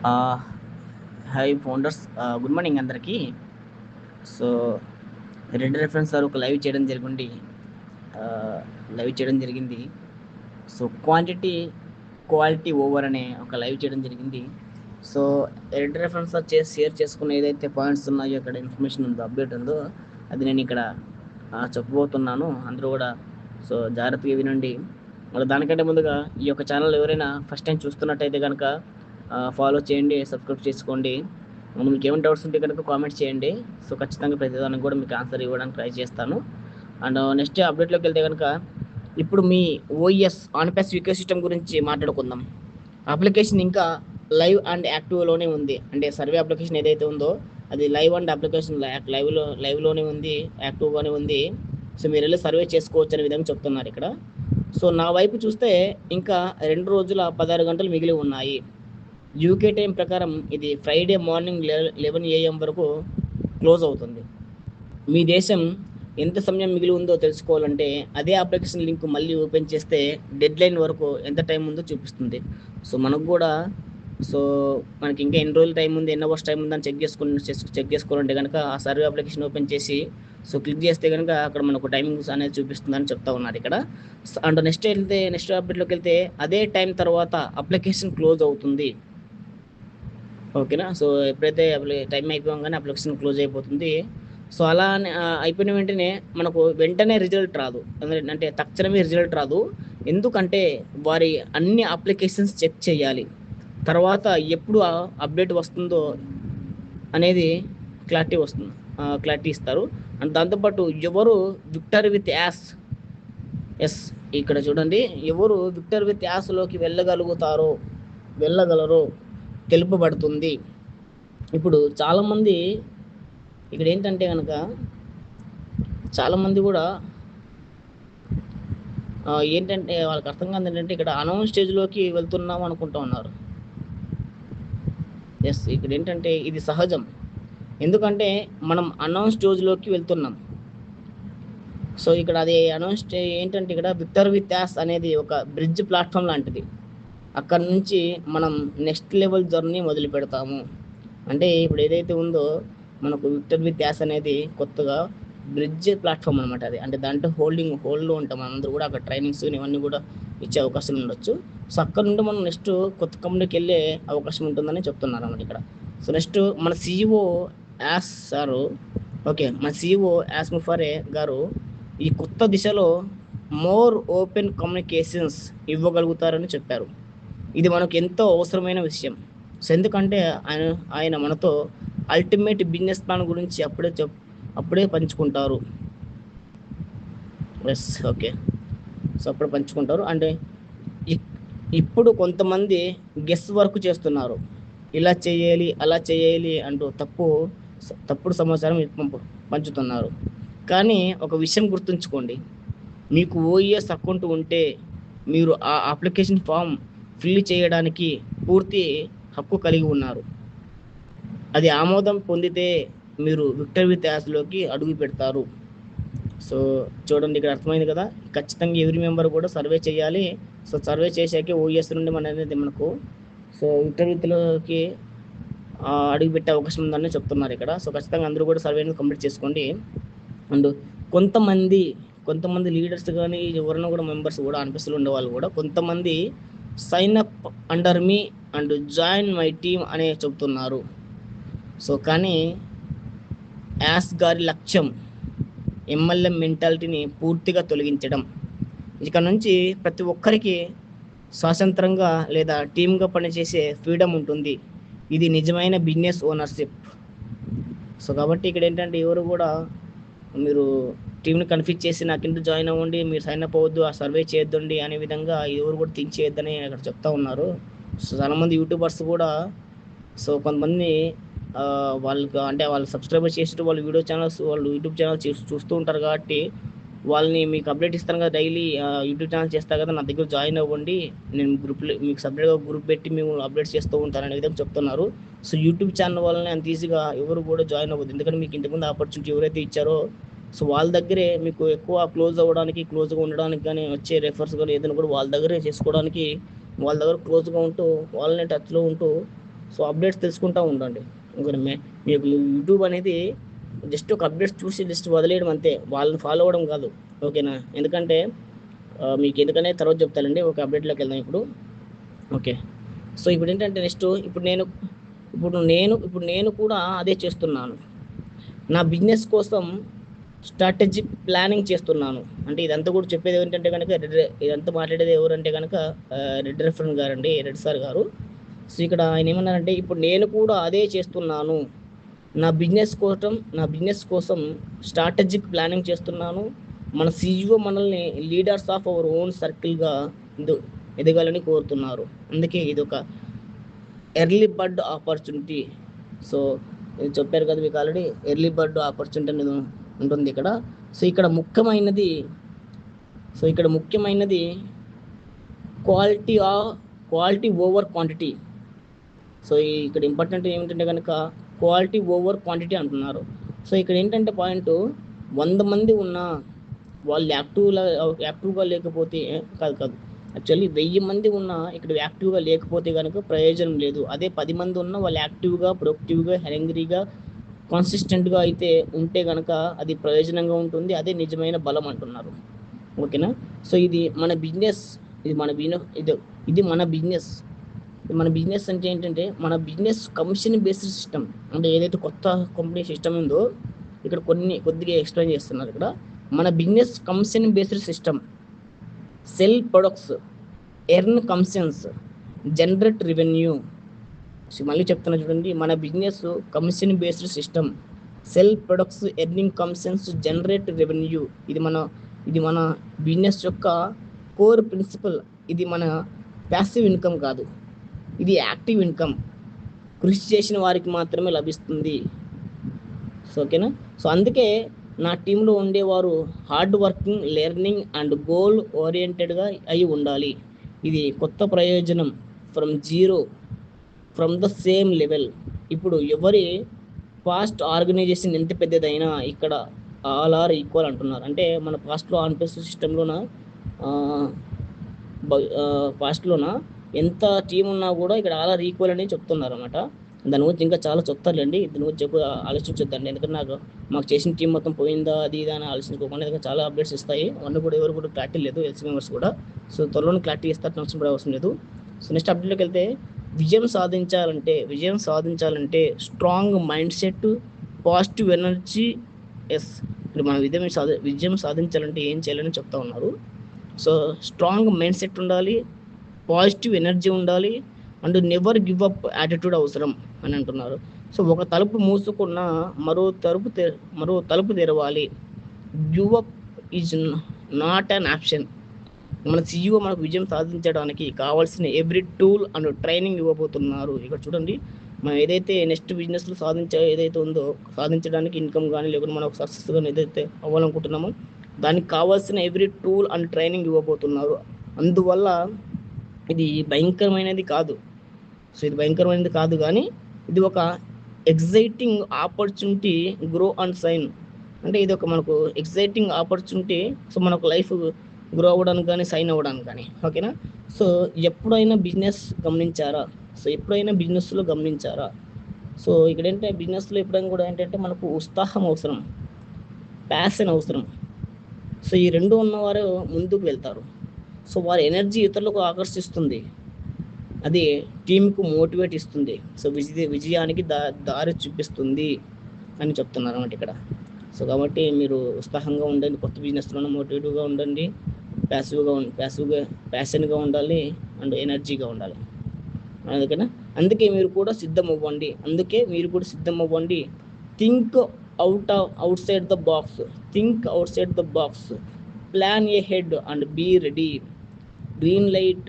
Hi founders good morning అందరికీ. So red reference sir ఒక live చేయడం జరిగింది. లైవ్ చేయడం జరిగింది. సో క్వాంటిటీ క్వాలిటీ ఓవర్ అనే ఒక లైవ్ చేయడం జరిగింది. సో రెడ్ రెఫరెన్స్ సార్ చేసి షేర్ చేసుకున్న ఏదైతే పాయింట్స్ ఉన్నాయో ఇక్కడ ఇన్ఫర్మేషన్ ఉందో అప్డేట్ ఉందో అది నేను ఇక్కడ చెప్పబోతున్నాను. అందరూ కూడా సో జాగ్రత్తగా వినండి. మరి దానికంటే ముందుగా ఈ యొక్క ఛానల్ ఎవరైనా ఫస్ట్ టైం చూస్తున్నట్టయితే కనుక ఫాలో చేయండి సబ్స్క్రైబ్ చేసుకోండి. మీకు ఏమైనా డౌట్స్ ఉంటే కనుక కామెంట్ చేయండి. సో ఖచ్చితంగా ప్రతిదానికి కూడా మీకు ఆన్సర్ ఇవ్వడానికి ట్రై చేస్తాను. అండ్ నెక్స్ట్ అప్డేట్లోకి వెళ్తే కనుక ఇప్పుడు మీ ఓఎస్ ఆన్ ప్యాస్ వికో సిస్టమ్ గురించి మాట్లాడుకుందాం. అప్లికేషన్ ఇంకా లైవ్ అండ్ యాక్టివ్లోనే ఉంది. అంటే సర్వే అప్లికేషన్ ఏదైతే ఉందో అది లైవ్ అండ్ అప్లికేషన్ లైవ్లో లైవ్లోనే ఉంది యాక్టివ్గానే ఉంది. సో మీరు వెళ్ళి సర్వే చేసుకోవచ్చు అనే విధంగా చెప్తున్నారు ఇక్కడ. సో నా వైపు చూస్తే ఇంకా రెండు రోజుల పదహారు గంటలు మిగిలి ఉన్నాయి. యూకే టైం ప్రకారం ఇది ఫ్రైడే మార్నింగ్ లెవెన్ ఏఎం వరకు క్లోజ్ అవుతుంది. మీ దేశం ఎంత సమయం మిగిలి ఉందో తెలుసుకోవాలంటే అదే అప్లికేషన్ లింక్ మళ్ళీ ఓపెన్ చేస్తే డెడ్ లైన్ వరకు ఎంత టైం ఉందో చూపిస్తుంది. సో మనకు కూడా సో మనకి ఇంకా ఎన్ని రోజులు టైం ఉంది ఎన్ని అవర్స్ టైం ఉందని చెక్ చేసుకుని చెక్ చేసుకోవాలంటే కనుక ఆ సర్వే అప్లికేషన్ ఓపెన్ చేసి సో క్లిక్ చేస్తే కనుక అక్కడ మనకు టైమింగ్స్ అనేది చూపిస్తుందని చెప్తా ఉన్నారు ఇక్కడ. అండ్ నెక్స్ట్ వెళ్తే నెక్స్ట్ అప్డేట్లోకి వెళ్తే అదే టైం తర్వాత అప్లికేషన్ క్లోజ్ అవుతుంది. ఓకేనా? సో ఎప్పుడైతే టైం అయిపోగానే అప్లికేషన్ క్లోజ్ అయిపోతుంది. సో అలా అని- అయిపోయిన వెంటనే మనకు వెంటనే రిజల్ట్ రాదు. అంటే- తక్షణమే రిజల్ట్ రాదు. ఎందుకంటే వారి అన్ని అప్లికేషన్స్ చెక్ చేయాలి. తర్వాత ఎప్పుడు అప్డేట్ వస్తుందో అనేది క్లారిటీ వస్తుంది. క్లారిటీ ఇస్తారు. అండ్ దాంతోపాటు ఎవరు విక్టర్ విత్ యాస్ ఎస్ ఇక్కడ చూడండి. ఎవరు విక్టర్ విత్ యాస్లోకి వెళ్ళగలుగుతారో వెళ్ళగలరో తెలుపబడుతుంది. ఇప్పుడు చాలామంది ఇక్కడ ఏంటంటే కనుక చాలామంది కూడా ఏంటంటే వాళ్ళకి అర్థం కాదు ఏంటంటే ఇక్కడ అనౌన్స్ స్టేజ్లోకి వెళ్తున్నాం అనుకుంటా ఉన్నారు. ఎస్ ఇక్కడ ఏంటంటే ఇది సహజం. ఎందుకంటే మనం అనౌన్స్ స్టేజ్లోకి వెళ్తున్నాం. సో ఇక్కడ అది అనౌన్స్ ఏంటంటే ఇక్కడ విక్టర్ విత్ యాస్ అనేది ఒక బ్రిడ్జ్ ప్లాట్ఫామ్ లాంటిది. అక్కడ నుంచి మనం నెక్స్ట్ లెవెల్ జర్నీ మొదలు పెడతాము. అంటే ఇప్పుడు ఏదైతే ఉందో మనకు విక్టర్ విత్ యాస్ అనేది కొత్తగా బ్రిడ్జ్ ప్లాట్ఫామ్ అనమాట అది. అంటే దాంట్లో హోల్డింగ్ హోల్డ్లో ఉంటాం. మనందరూ కూడా అక్కడ ట్రైనింగ్స్ ఇవన్నీ కూడా ఇచ్చే అవకాశం ఉండొచ్చు. సో అక్కడ నుండి మనం నెక్స్ట్ కొత్త కంపెనీకి వెళ్ళే అవకాశం ఉంటుందని చెప్తున్నారు అన్నమాట ఇక్కడ. సో నెక్స్ట్ మన సిఇఓ యాస్ సారు ఓకే మన సిఇఓ యాస్ ముఫారే గారు ఈ కొత్త దిశలో మోర్ ఓపెన్ కమ్యూనికేషన్స్ ఇవ్వగలుగుతారని చెప్పారు. ఇది మనకు ఎంతో అవసరమైన విషయం. సో ఎందుకంటే ఆయన ఆయన మనతో అల్టిమేట్ బిజినెస్ ప్లాన్ గురించి అప్పుడే చెప్ అప్పుడే పంచుకుంటారు. ఎస్ ఓకే సో అప్పుడు పంచుకుంటారు. అంటే ఇ- ఇప్పుడు కొంతమంది గెస్ వర్క్ చేస్తున్నారు. ఇలా చేయాలి అలా చేయాలి అంటూ తప్పు తప్పుడు సమాచారం పంచుతున్నారు. కానీ ఒక విషయం గుర్తుంచుకోండి. మీకు ఓఈఎస్ అకౌంట్ ఉంటే మీరు ఆ అప్లికేషన్ ఫామ్ ఫిల్ చేయడానికి పూర్తి హక్కు కలిగి ఉన్నారు. అది ఆమోదం పొందితే మీరు విక్టరీ విత్ అడుగు పెడతారు. సో చూడండి ఇక్కడ అర్థమైంది కదా? ఖచ్చితంగా ఎవరి మెంబర్ కూడా సర్వే చేయాలి. సో సర్వే చేశాకే ఓఎస్ నుండి మన అనేది మనకు సో విక్టరీలోకి అడుగు పెట్టే అవకాశం ఉందని చెప్తున్నారు ఇక్కడ. సో ఖచ్చితంగా అందరూ కూడా సర్వే అనేది కంప్లీట్ చేసుకోండి. అండ్ కొంతమంది కొంతమంది లీడర్స్ కానీ ఎవరైనా కూడా మెంబర్స్ కూడా అనిపిస్తులు ఉండేవాళ్ళు కూడా కొంతమంది sign up under me and join my team అనే చెబుతున్నారు. సో కానీ యాస్ గారి లక్ష్యం ఎమ్మెల్యే మెంటాలిటీని పూర్తిగా తొలగించడం. ఇక నుంచి ప్రతి ఒక్కరికి స్వాతంత్రంగా లేదా టీమ్గా పనిచేసే ఫ్రీడమ్ ఉంటుంది. ఇది నిజమైన బిజినెస్ ఓనర్షిప్ సో కాబట్టి ఇక్కడ ఏంటంటే ఎవరు కూడా మీరు టీంని కన్ఫ్యూజ్ చేసి నాకు కింద జాయిన్ అవ్వండి మీరు సైన్ అప్ అవ్వద్దు ఆ సర్వే చేయొద్దండి అనే విధంగా ఎవరు కూడా థింక్ చేయొద్దని అక్కడ చెప్తా ఉన్నారు. సో చాలామంది యూట్యూబర్స్ కూడా సో కొంతమంది వాళ్ళకి అంటే వాళ్ళు సబ్స్క్రైబర్ చేసి వాళ్ళు వీడియో ఛానల్స్ వాళ్ళు యూట్యూబ్ ఛానల్ చూస్తూ ఉంటారు కాబట్టి వాళ్ళని మీకు అప్డేట్ ఇస్తాను కదా డైలీ యూట్యూబ్ ఛానల్ చేస్తా కదా నా దగ్గర జాయిన్ అవ్వండి నేను గ్రూప్లో మీకు సపరేట్గా గ్రూప్ పెట్టి మేము అప్డేట్ చేస్తూ ఉంటాను అనే విధంగా చెప్తున్నారు. సో యూట్యూబ్ ఛానల్ వల్లనే అంత ఈజీగా ఎవరు కూడా జాయిన్ అవ్వద్దు. ఎందుకంటే మీకు ఇంతకుముందు ఆపర్చునిటీ ఎవరైతే ఇచ్చారో సో వాళ్ళ దగ్గరే మీకు ఎక్కువ క్లోజ్ అవ్వడానికి క్లోజ్గా ఉండడానికి కానీ వచ్చే రెఫర్స్ కానీ ఏదైనా కూడా వాళ్ళ దగ్గరే చేసుకోవడానికి వాళ్ళ దగ్గర క్లోజ్గా ఉంటూ వాళ్ళని టచ్లో ఉంటూ సో అప్డేట్స్ తెలుసుకుంటూ ఉండండి. ఇంకా మీకు యూట్యూబ్ అనేది జస్ట్ ఒక అప్డేట్స్ చూసి జస్ట్ వదిలేయడం అంతే. వాళ్ళని ఫాలో అవ్వడం కాదు. ఓకేనా ఎందుకంటే మీకు ఎందుకనే తర్వాత చెప్తానండి. ఒక అప్డేట్లోకి వెళ్దాం ఇప్పుడు. ఓకే సో ఇప్పుడు ఏంటంటే నెక్స్ట్ ఇప్పుడు నేను ఇప్పుడు నేను ఇప్పుడు నేను కూడా అదే చేస్తున్నాను. నా బిజినెస్ కోసం స్ట్రాటజిక్ ప్లానింగ్ చేస్తున్నాను. అంటే ఇదంతా కూడా చెప్పేది ఏంటంటే కనుక రెడ్- ఇదంతా మాట్లాడేది ఎవరంటే కనుక రెడ్ రెఫరెన్ అండి రెడ్ సార్ గారు. సో ఇక్కడ ఆయన ఏమన్నారంటే ఇప్పుడు నేను కూడా అదే చేస్తున్నాను. నా బిజినెస్ కోసం నా బిజినెస్ కోసం స్ట్రాటజిక్ ప్లానింగ్ చేస్తున్నాను. మన సీఈఓ మనల్ని లీడర్స్ ఆఫ్ అవర్ ఓన్ సర్కిల్గా ఎదగాలని కోరుతున్నారు. అందుకే ఇది ఒక ఎర్లీ బర్డ్ ఆపర్చునిటీ. సో చెప్పారు కదా మీకు ఆల్రెడీ ఎర్లీ బర్డ్ ఆపర్చునిటీ అనేది ఉంటుంది ఇక్కడ. సో ఇక్కడ ముఖ్యమైనది సో ఇక్కడ ముఖ్యమైనది క్వాలిటీ ఆ క్వాలిటీ ఓవర్ క్వాంటిటీ సో ఇక్కడ ఇంపార్టెంట్ ఏమిటంటే కనుక క్వాలిటీ ఓవర్ క్వాంటిటీ అంటున్నారు. సో ఇక్కడ ఏంటంటే పాయింట్ వంద మంది ఉన్నా వాళ్ళు యాక్టివ్లా యాక్టివ్గా లేకపోతే కాదు కాదు. యాక్చువల్లీ వెయ్యి మంది ఉన్నా ఇక్కడ యాక్టివ్గా లేకపోతే కనుక ప్రయోజనం లేదు. అదే పది మంది ఉన్నా వాళ్ళు యాక్టివ్గా ప్రొక్టివ్గా హెంగ్రీగా కాన్సిస్టెంట్గా అయితే ఉంటే కనుక అది ప్రయోజనంగా ఉంటుంది అదే నిజమైన బలం అంటున్నారు. ఓకేనా? సో ఇది మన బిజినెస్ ఇది మన బిజినెస్ ఇది ఇది మన బిజినెస్. మన బిజినెస్ అంటే ఏంటంటే మన బిజినెస్ కమిషన్ బేస్డ్ సిస్టమ్. అంటే ఏదైతే కొత్త కంపెనీ సిస్టమ్ ఉందో ఇక్కడ కొన్ని కొద్దిగా ఎక్స్ప్లెయిన్ చేస్తున్నారు ఇక్కడ. మన business commission based system. Sell products earn commissions generate revenue. మళ్ళీ చెప్తున్నా చూడండి మన business commission based system sell products earning commissions generate revenue ఇది మన ఇది మన బిజినెస్ యొక్క కోర్ ప్రిన్సిపల్ ఇది మన ప్యాసివ్ ఇన్కమ్ కాదు ఇది యాక్టివ్ ఇన్కమ్ కృషి చేసిన వారికి మాత్రమే లభిస్తుంది. సో ఓకేనా సో అందుకే నా టీంలో ఉండేవారు hard working learning and goal ఓరియంటెడ్గా అయి ఉండాలి. ఇది కొత్త ప్రయోజనం from zero from the same level ఇప్పుడు ఎవరి పాస్ట్ ఆర్గనైజేషన్ ఎంత పెద్దదైనా ఇక్కడ ఆల్ ఆర్ ఈక్వల్ అంటున్నారు. అంటే మన పాస్ట్లో ఆన్పేస్ సిస్టంలోన పాస్ట్లోన ఎంత టీం ఉన్నా కూడా ఇక్కడ ఆల్ ఆర్ ఈక్వల్ అని చెప్తున్నారు అనమాట దాని గురించి ఇంకా చాలా చెప్తారులేండి. దాని గురించి ఎక్కువ ఆలోచించొద్దండి. ఎందుకంటే నాకు మాకు చేసిన టీం మొత్తం పోయిందా అది ఇది అని ఆలోచించుకోకుండా ఎందుకంటే చాలా అప్డేట్స్ ఇస్తాయి. అవన్నీ కూడా ఎవరు కూడా క్లారిటీ లేదు ఎల్సీ మెంబర్స్ కూడా. సో త్వరలోనే క్లారిటీ ఇస్తారు టెన్షన్ కూడా అవసరం లేదు. సో నెక్స్ట్ అప్డేట్లోకి వెళ్తే విజయం సాధించాలంటే విజయం సాధించాలంటే strong mindset positive energy yes ఇప్పుడు మనం విజయం సాధి విజయం సాధించాలంటే ఏం చేయాలని చెప్తా ఉన్నారు. సో స్ట్రాంగ్ మైండ్ సెట్ ఉండాలి పాజిటివ్ ఎనర్జీ ఉండాలి and never give up attitude అవసరం అని అంటున్నారు. సో ఒక తలుపు మూసుకున్న మరో తలుపు తె మరో తలుపు తెరవాలి. Give up is not an option మన సీఈఓ మనకు విజయం సాధించడానికి కావాల్సిన ఎవ్రీ టూల్ అండ్ ట్రైనింగ్ ఇవ్వబోతున్నారు. ఇక్కడ చూడండి మనం ఏదైతే నెక్స్ట్ బిజినెస్లో సాధించే ఏదైతే ఉందో సాధించడానికి ఇన్కమ్ కానీ లేకుంటే మనం సక్సెస్ కానీ ఏదైతే అవ్వాలనుకుంటున్నామో దానికి కావాల్సిన ఎవ్రీ టూల్ అండ్ ట్రైనింగ్ ఇవ్వబోతున్నారు. అందువల్ల ఇది భయంకరమైనది కాదు. సో ఇది భయంకరమైనది కాదు కానీ ఇది ఒక exciting opportunity grow and sign అంటే ఇది ఒక మనకు ఎగ్జైటింగ్ ఆపర్చునిటీ సో మనకు లైఫ్ గ్రో అవ్వడానికి కానీ సైన్ అవ్వడానికి కానీ ఓకేనా? సో ఎప్పుడైనా బిజినెస్ గమనించారా? సో ఎప్పుడైనా బిజినెస్లో గమనించారా? సో ఇక్కడ ఏంటంటే బిజినెస్లో ఎప్పుడైనా కూడా ఏంటంటే మనకు ఉత్సాహం అవసరం ప్యాషన్ అవసరం. సో ఈ రెండు ఉన్నవారు ముందుకు వెళ్తారు. సో వారి ఎనర్జీ ఇతరులకు ఆకర్షిస్తుంది. అది టీంకు మోటివేట్ ఇస్తుంది. సో విజయ విజయానికి దా దారి చూపిస్తుంది అని చెప్తున్నారు అన్నమాట ఇక్కడ. సో కాబట్టి మీరు ఉత్సాహంగా ఉండండి కొత్త బిజినెస్లోనే మోటివేటివ్గా ఉండండి. ప్యాసివ్గా ఉండి ప్యాసివ్గా ప్యాషన్గా ఉండాలి అండ్ ఎనర్జీగా ఉండాలి. అందుకనే? అందుకే మీరు కూడా సిద్ధం అవ్వండి అందుకే మీరు కూడా సిద్ధం అవ్వండి think out of outside the box think outside the box plan ahead and be ready green light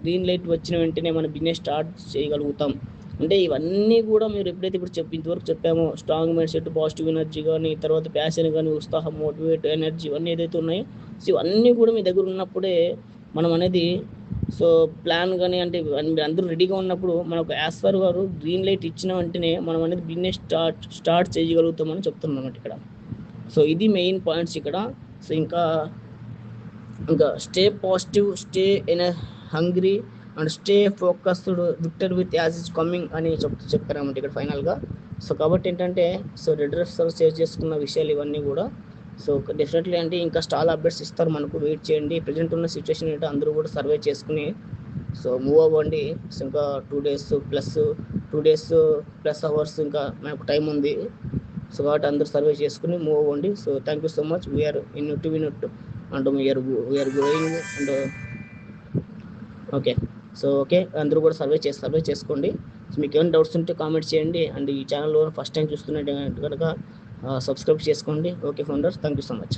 green light వచ్చిన వెంటనే మన బిజినెస్ స్టార్ట్ చేయగలుగుతాం. అంటే ఇవన్నీ కూడా మీరు ఎప్పుడైతే ఇప్పుడు చెప్పి ఇంతవరకు చెప్పామో strong mindset positive energy కానీ తర్వాత ప్యాషన్ కానీ ఉత్సాహం మోటివేట్ ఎనర్జీ ఇవన్నీ ఏదైతే ఉన్నాయో సో ఇవన్నీ కూడా మీ దగ్గర ఉన్నప్పుడే మనం అనేది సో ప్లాన్ కానీ అంటే మీరు అందరూ రెడీగా ఉన్నప్పుడు మనకు యాస్ఫర్ గారు గ్రీన్ లైట్ ఇచ్చిన వెంటనే మనం అనేది బిజినెస్ స్టార్ట్ స్టార్ట్ చేయగలుగుతామని చెప్తున్నాం అన్నమాట ఇక్కడ. సో ఇది మెయిన్ పాయింట్స్ ఇక్కడ. సో ఇంకా ఇంకా స్టే పాజిటివ్ స్టే ఎన hungry and stay focused victor with us is coming అని చెప్తూ చెప్పారన్నమాట ఇక్కడ ఫైనల్గా. సో కాబట్టి ఏంటంటే సో రెడ్ రెఫ్సర్ సేవ్ చేసుకున్న విషయాలు ఇవన్నీ కూడా. సో డెఫినెట్లీ అంటే ఇంకా స్టాల్ అప్డేట్స్ ఇస్తారు మనకు వెయిట్ చేయండి. ప్రజెంట్ ఉన్న సిచ్యువేషన్ ఏంటో అందరూ కూడా సర్వే చేసుకుని సో మూవ్ అవ్వండి. సో ఇంకా two days plus two days plus hours ఇంకా మనకు టైం ఉంది. సో కాబట్టి అందరూ సర్వే చేసుకుని మూవ్ అవ్వండి. So thank you so much. We are in to win and we are we are going and okay so okay అందరూ కూడా survey చేసి సర్వే చేసుకోండి. సో మీకు ఏమైనా డౌట్స్ ఉంటే కామెంట్ చేయండి. అండ్ ఈ ఛానల్లో ఫస్ట్ టైం చూస్తున్నట్టు కనుక సబ్స్క్రైబ్ చేసుకోండి. Okay founders thank you so much.